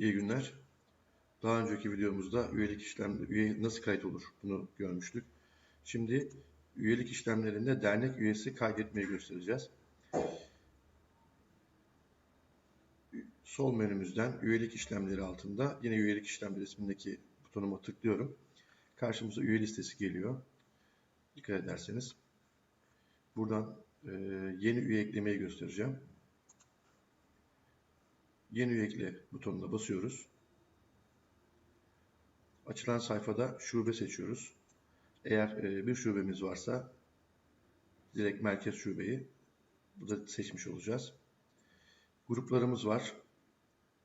İyi günler. Daha önceki videomuzda üyelik işlem üye nasıl kayıt olur bunu görmüştük. Şimdi üyelik işlemlerinde dernek üyesi kaydetmeyi göstereceğiz. Sol menümüzden üyelik işlemleri altında yine üyelik işlemleri ismindeki butonuma tıklıyorum. Karşımıza üye listesi geliyor. Dikkat ederseniz. Buradan yeni üye eklemeyi göstereceğim. Yeni üye ekle butonuna basıyoruz. Açılan sayfada şube seçiyoruz. Eğer e, bir şubemiz varsa direkt merkez şubeyi burada seçmiş olacağız. Gruplarımız var.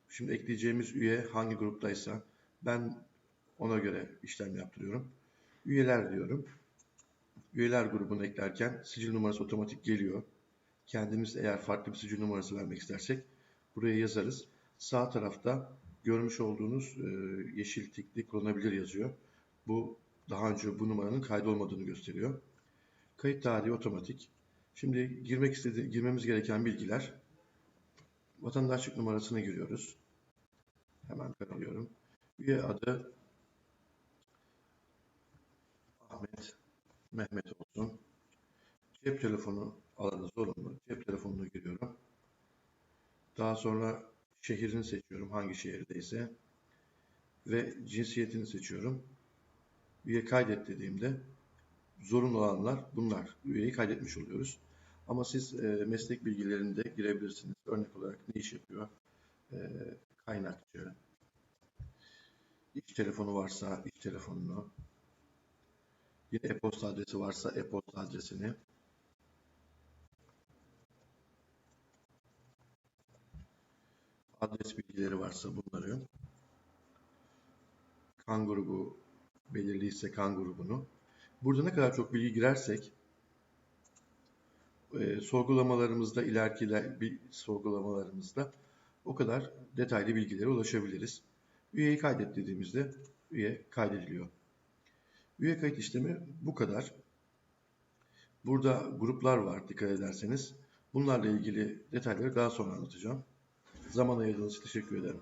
Şimdi ekleyeceğimiz üye hangi gruptaysa ben ona göre işlem yaptırıyorum. Üyeler diyorum. Üyeler grubunu eklerken sicil numarası otomatik geliyor. Kendimiz eğer farklı bir sicil numarası vermek istersek buraya yazarız. Sağ tarafta görmüş olduğunuz e, yeşil tikli kullanabilir yazıyor. Bu daha önce bu numaranın kaydolmadığını gösteriyor. Kayıt tarihi otomatik. Şimdi girmek istedi girmemiz gereken bilgiler. Vatandaşlık numarasına giriyoruz. Hemen karılıyorum. Üye adı Ahmet, Mehmet olsun. Cep telefonu alanı zorunlu. Cep telefonuna giriyorum. Daha sonra şehrini seçiyorum hangi şehirdeyse ve cinsiyetini seçiyorum. Üye kaydet dediğimde zorunlu olanlar bunlar. Üyeyi kaydetmiş oluyoruz. Ama siz e, meslek bilgilerini de girebilirsiniz. Örnek olarak ne iş yapıyor? E, kaynakçı. İş telefonu varsa iş telefonunu. Yine e-posta adresi varsa e-posta adresini. Adres bilgileri varsa bunları, kan grubu belirliyse kan grubunu. Burada ne kadar çok bilgi girersek e, sorgulamalarımızda ileriki bir sorgulamalarımızda o kadar detaylı bilgilere ulaşabiliriz. Üyeyi kaydet dediğimizde üye kaydediliyor. Üye kayıt işlemi bu kadar. Burada gruplar var dikkat ederseniz. Bunlarla ilgili detayları daha sonra anlatacağım. Zaman ayırdığınız için teşekkür ederim.